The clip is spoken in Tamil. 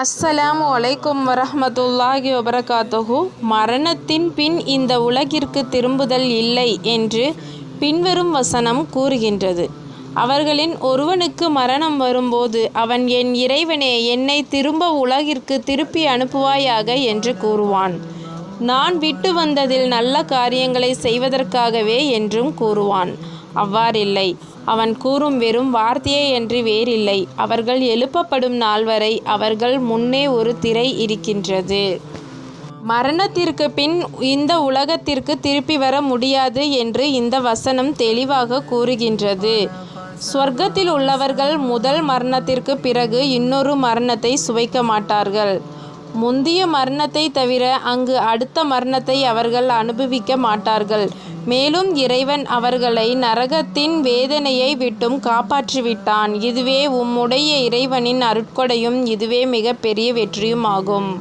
அஸ்ஸலாமு அலைக்கும் வரஹ்மத்துல்லாஹி வபரகாத்துஹு. மரணத்தின் பின் இந்த உலகிற்கு திரும்புதல் இல்லை என்று பின்வரும் வசனம் கூறுகின்றது. அவர்களின் ஒருவனுக்கு மரணம் வரும்போது அவன் என் இறைவனே என்னை திரும்ப உலகிற்கு திருப்பி அனுப்புவாயாக என்று கூறுவான். நான் விட்டு வந்ததில் நல்ல காரியங்களை செய்வதற்காகவே என்றும் கூறுவான். அவ்வாறில்லை. அவன் கூறும் வெறும் வார்த்தையே என்று வேறில்லை. அவர்கள் எழுப்பப்படும் நாள் வரை அவர்கள் முன்னே ஒரு திரை இருக்கின்றது. மரணத்திற்கு பின் இந்த உலகத்திற்கு திருப்பி வர முடியாது என்று இந்த வசனம் தெளிவாக கூறுகின்றது. சொர்க்கத்தில் உள்ளவர்கள் முதல் மரணத்திற்கு பிறகு இன்னொரு மரணத்தை சுவைக்க மாட்டார்கள். முந்திய மரணத்தை தவிர அங்கு அடுத்த மரணத்தை அவர்கள் அனுபவிக்க மாட்டார்கள். மேலும் இறைவன் அவர்களை நரகத்தின் வேதனையை விட்டும் காப்பாற்றிவிட்டான். இதுவே உம்முடைய இறைவனின் அருட்கொடையும் இதுவே மிகப்பெரிய வெற்றியும் ஆகும்